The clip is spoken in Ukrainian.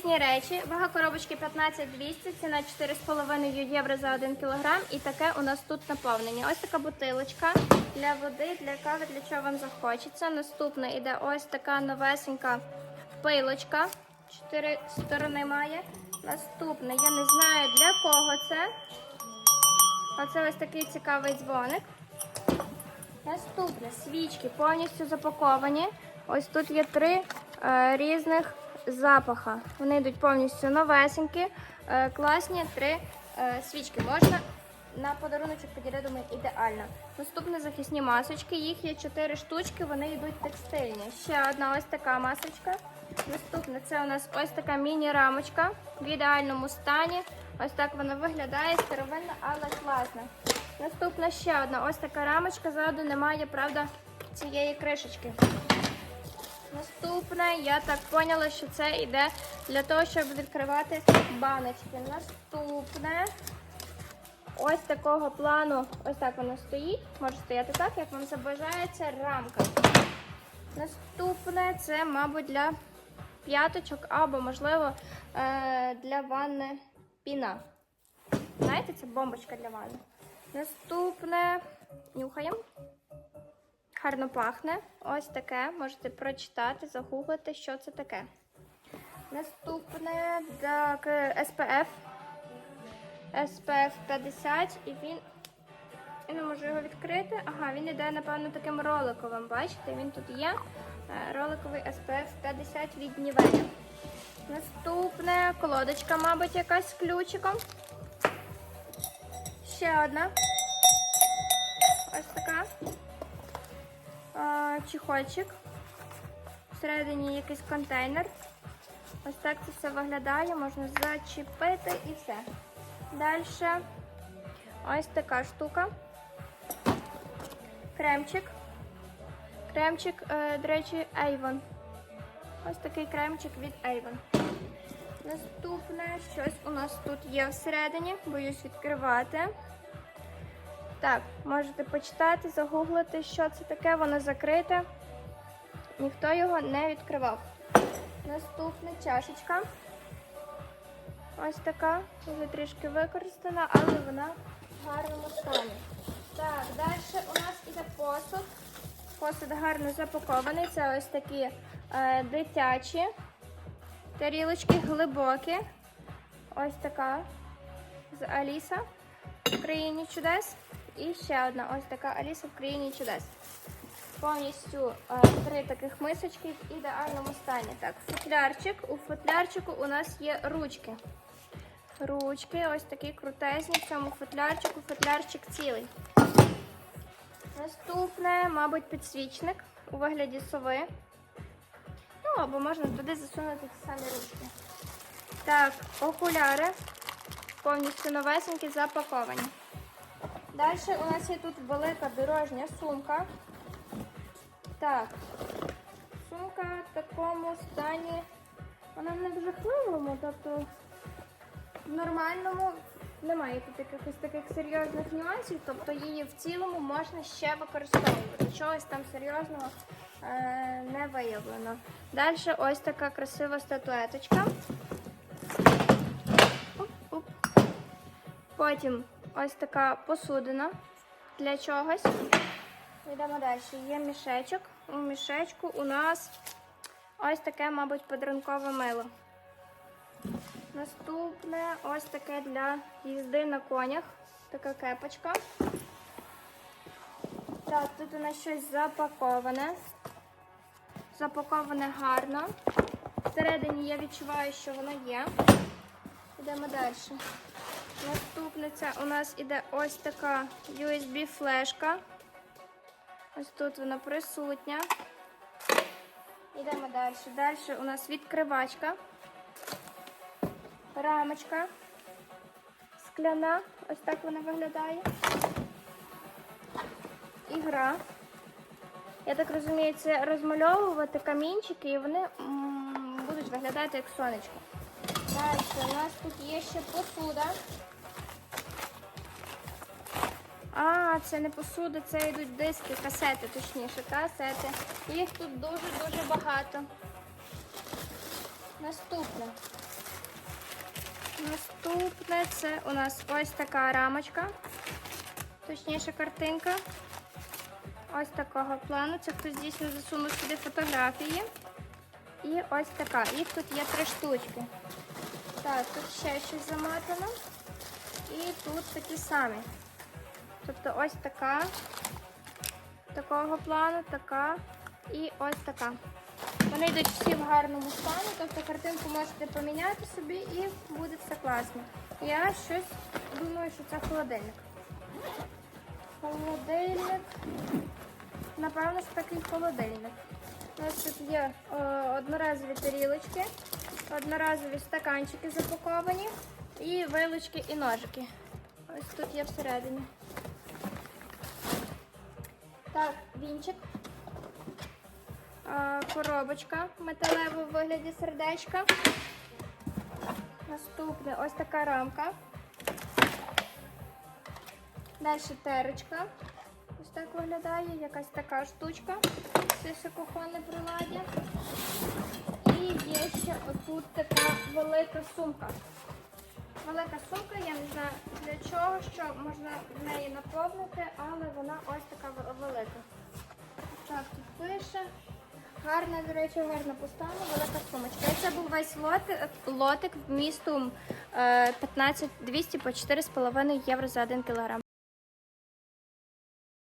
різні речі. Вага коробочки 15-200, ціна 4,5 євро за 1 кг. І таке у нас тут наповнення. Ось така бутилочка для води, для кави, для чого вам захочеться. Наступна іде ось така новесенька пилочка. Чотири сторони має. Наступне, я не знаю для кого це. Оце ось такий цікавий дзвоник. Наступне свічки повністю запаковані. Ось тут є три е, різних запаха. Вони йдуть повністю новесенькі, е, класні три е, свічки. Можна на подаруночок поділяти, думаю, ідеально. Наступне захисні масочки. Їх є чотири штучки, вони йдуть текстильні. Ще одна ось така масочка. Наступне це у нас ось така міні-рамочка в ідеальному стані. Ось так вона виглядає, старовинна, але класна. Наступна ще одна ось така рамочка. Ззаду немає, правда, цієї кришечки. Наступне, я так поняла, що це йде для того, щоб відкривати баночки. Наступне ось такого плану, ось так воно стоїть. Може стояти так, як вам забажається рамка. Наступне це, мабуть, для п'яточок або, можливо, е, для ванни піна. Знаєте, це бомбочка для ванни. Наступне нюхаємо. Гарно пахне. Ось таке. Можете прочитати, загуглити, що це таке. Наступне так, е, SPF. SPF 50 і він. Я не можу його відкрити. Ага, він іде, напевно, таким роликовим. Бачите, він тут є. Е, Роликовий SPF 50 від Nivea. Наступне колодочка, мабуть, якась з ключиком. Ще одна. Чехольчик. Всередині якийсь контейнер. Ось так це все виглядає, можна зачепити і все. Далі ось така штука. Кремчик. Кремчик, е, до речі, Avon. Ось такий кремчик від Avon. Наступне щось у нас тут є всередині, боюсь відкривати. Так, можете почитати, загуглити, що це таке, воно закрите. Ніхто його не відкривав. Наступна чашечка. Ось така, вже трішки використана, але вона в гарному стані. Так, далі у нас іде посуд. Посуд гарно запакований. Це ось такі е, дитячі тарілочки глибокі. Ось така з Аліса в країні чудес. І ще одна ось така Аліса в країні чудес. Повністю е, три таких мисочки в ідеальному стані. Так, футлярчик. У футлярчику у нас є ручки. Ручки, ось такі крутезні в цьому футлярчику. Футлярчик цілий. Наступне, мабуть, підсвічник у вигляді сови. Ну, або можна туди засунути ті самі ручки. Так, окуляри повністю новесенькі, запаковані. Далі у нас є тут велика дорожня сумка. Так, сумка в такому стані, вона не в жахливому, тобто в нормальному немає тут якихось таких серйозних нюансів, тобто її в цілому можна ще використовувати. Чогось там серйозного е, не виявлено. Далі ось така красива статуеточка. Оп-оп. Потім ось така посудина для чогось. Йдемо далі. Є мішечок. У мішечку у нас ось таке, мабуть, подарункове мило. Наступне ось таке для їзди на конях. Така кепочка. Так, тут у нас щось запаковане. Запаковане гарно. Всередині я відчуваю, що воно є. Йдемо далі. Наступне це у нас іде ось така USB-флешка. Ось тут вона присутня. Йдемо далі. Далі у нас відкривачка, рамочка скляна. Ось так вона виглядає. Ігра. Я так розумію, це розмальовувати камінчики і вони будуть виглядати як сонечко. У нас тут є ще посуда. А, це не посуда, це йдуть диски, касети, точніше, касети. Їх тут дуже-дуже багато. Наступне. Наступне це у нас ось така рамочка, точніше картинка. Ось такого плану. Це хтось дійсно засунув сюди фотографії. І ось така. Їх тут є три штучки. Так, тут ще щось замотано. І тут такі самі. Тобто ось така, такого плану, така і ось така. Вони йдуть всі в гарному стані, тобто картинку можете поміняти собі і буде все класно. Я щось думаю, що це холодильник. Холодильник. Напевно, що такий холодильник. У нас тут є е, одноразові тарілочки, одноразові стаканчики запаковані і вилочки і ножики. Ось тут є всередині. Так, вінчик. Коробочка металева в вигляді сердечка. Наступне ось така рамка. Далі терочка. Ось так виглядає, якась така штучка. Це ще кухонне приладдя. Отут така велика сумка. Велика сумка, я не знаю для чого, що можна в неї наповнити, але вона ось така велика. Так, тут пише. Гарна, до речі, гарна постава, велика сумочка. І це був весь лотик, лотик вмістом е, 15 200 по 4,5 євро за 1 кілограм.